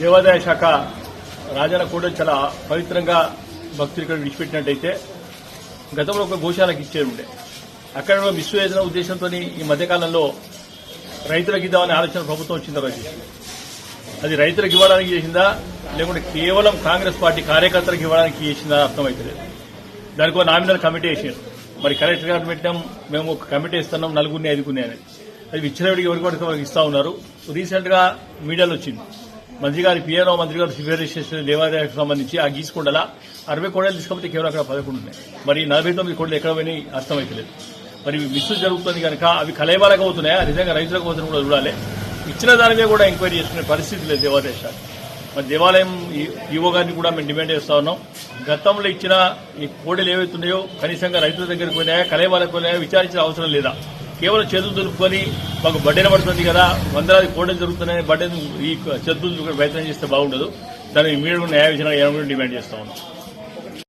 దేవాదాయ శాఖ రాజాల కూడా చాలా పవిత్రంగా భక్తులు ఇక్కడ విడిచిపెట్టినట్టయితే గతంలో ఒక గోశాలకు ఇచ్చే ఉండే. అక్కడ కూడా ఉద్దేశంతో ఈ మధ్యకాలంలో రైతులకు ఇద్దామనే ఆలోచన ప్రభుత్వం వచ్చిన తర్వాత అది రైతులకు ఇవ్వడానికి చేసిందా లేకుంటే కేవలం కాంగ్రెస్ పార్టీ కార్యకర్తలకు ఇవ్వడానికి చేసిందా అర్థమైతలేదు. దానికో నామినల్ కమిటీ వేసారు మరి కలెక్టర్ గారు పెట్టాం మేము ఒక కమిటీ ఇస్తున్నాం నలుగురిని ఐదుగురిని అని అది విచ్చినవిడికి ఎవరికి పడితే వాళ్ళకి ఇస్తా ఉన్నారు. రీసెంట్గా మీడియాలో వచ్చింది. మంత్రి గారి పిఎన్ఓ మంత్రి గారు సిఫారసు చేసిన దేవాదాయకు సంబంధించి ఆ గీసుకుండలా అరవై కోడలు తీసుకపోతే కేవలం అక్కడ పదకొండు ఉన్నాయి. మరి నలభై తొమ్మిది కోడలు ఎక్కడ పోయినాయి అర్థమైతలేదు. మరి మిస్ జరుగుతుంది కనుక అవి కలయబాలకు అవుతున్నాయా నిజంగా రైతులకు అవుతున్న కూడా చూడాలి. ఇచ్చిన దాని మీద కూడా ఎంక్వైరీ చేసుకునే పరిస్థితి లేదు దేవాదాయ శాఖ మరి దేవాలయం ఈ- ఈవో గారిని కూడా మేము డిమాండ్ చేస్తా ఉన్నాం. గతంలో ఇచ్చిన ఈ కోడలు ఏవైతున్నాయో కనీసంగా రైతుల దగ్గరికి పోయినాయా కలయబాలకు పోయినాయా విచారించిన అవసరం లేదా? కేవలం చేతులు దులుపుకొని మాకు బడ్డెన పడుతుంది కదా వందలాది కోడలు జరుగుతున్నాయని బడ్డెను ఈ చేతులు ప్రయత్నం చేస్తే బాగుండదు. దాన్ని మీరు న్యాయ విధానం డిమాండ్ చేస్తా ఉన్నాం.